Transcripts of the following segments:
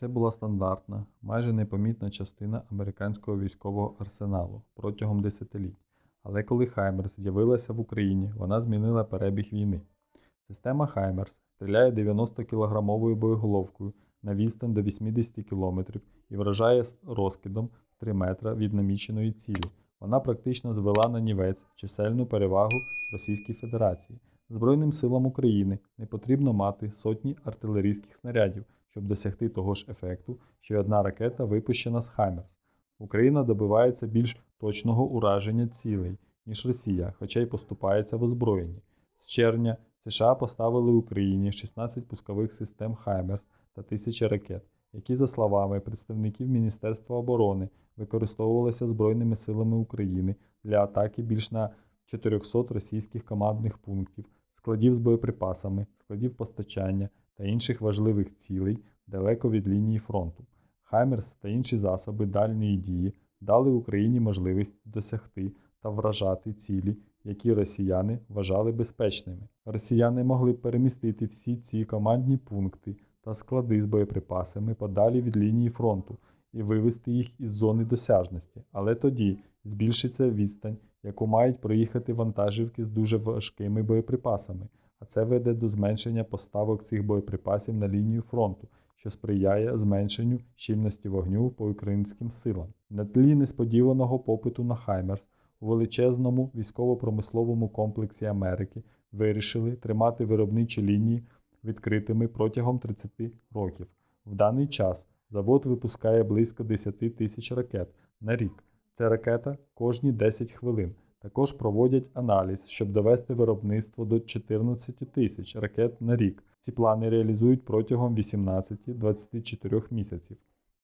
Це була стандартна, майже непомітна частина американського військового арсеналу протягом десятиліть. Але коли Хаймерс з'явилася в Україні, вона змінила перебіг війни. Система Хаймерс стріляє 90-кілограмовою боєголовкою на відстань до 80 км і вражає розкидом 3 метра від наміченої цілі. Вона практично звела на нівець чисельну перевагу Російській Федерації. Збройним силам України не потрібно мати сотні артилерійських снарядів, щоб досягти того ж ефекту, що й одна ракета випущена з Хаймерс. Україна добивається більш точного ураження цілей, ніж Росія, хоча й поступається в озброєнні. З червня США поставили Україні 16 пускових систем Хаймерс та тисячі ракет, які, за словами представників Міністерства оборони, використовувалися Збройними силами України для атаки більш на 400 російських командних пунктів, складів з боєприпасами, складів постачання та інших важливих цілей далеко від лінії фронту. Хаймерс та інші засоби дальньої дії дали Україні можливість досягти та вражати цілі, які росіяни вважали безпечними. Росіяни могли перемістити всі ці командні пункти та склади з боєприпасами подалі від лінії фронту і вивести їх із зони досяжності, але тоді збільшиться відстань, яку мають проїхати вантажівки з дуже важкими боєприпасами, а це веде до зменшення поставок цих боєприпасів на лінію фронту, що сприяє зменшенню щільності вогню по українським силам. На тлі несподіваного попиту на Хаймерс у величезному військово-промисловому комплексі Америки вирішили тримати виробничі лінії відкритими протягом 30 років. В даний час завод випускає близько 10 тисяч ракет на рік. Це ракета кожні 10 хвилин. Також проводять аналіз, щоб довести виробництво до 14 тисяч ракет на рік. Ці плани реалізують протягом 18-24 місяців.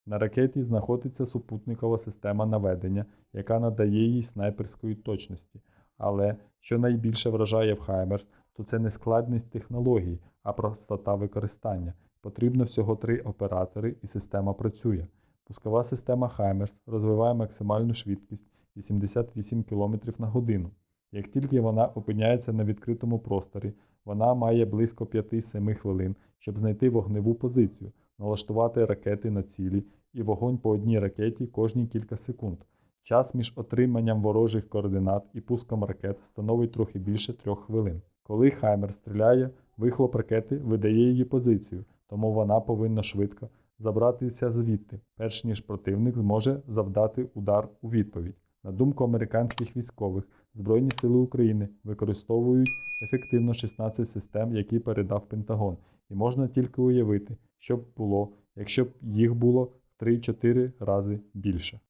На ракеті знаходиться супутникова система наведення, яка надає їй снайперської точності. Але що найбільше вражає в Хаймерс, то це не складність технологій, а простота використання. Потрібно всього три оператори, і система працює. Пускова система Хаймерс розвиває максимальну швидкість 88 км на годину. Як тільки вона опиняється на відкритому просторі, вона має близько 5-7 хвилин, щоб знайти вогневу позицію, налаштувати ракети на цілі і вогонь по одній ракеті кожні кілька секунд. Час між отриманням ворожих координат і пуском ракет становить трохи більше трьох хвилин. Коли Хаймер стріляє, вихлоп ракети видає її позицію, тому вона повинна швидко забратися звідти, перш ніж противник зможе завдати удар у відповідь. На думку американських військових, Збройні сили України використовують ефективно 16 систем, які передав Пентагон, і можна тільки уявити, що б було, якщо б їх було в 3-4 рази більше.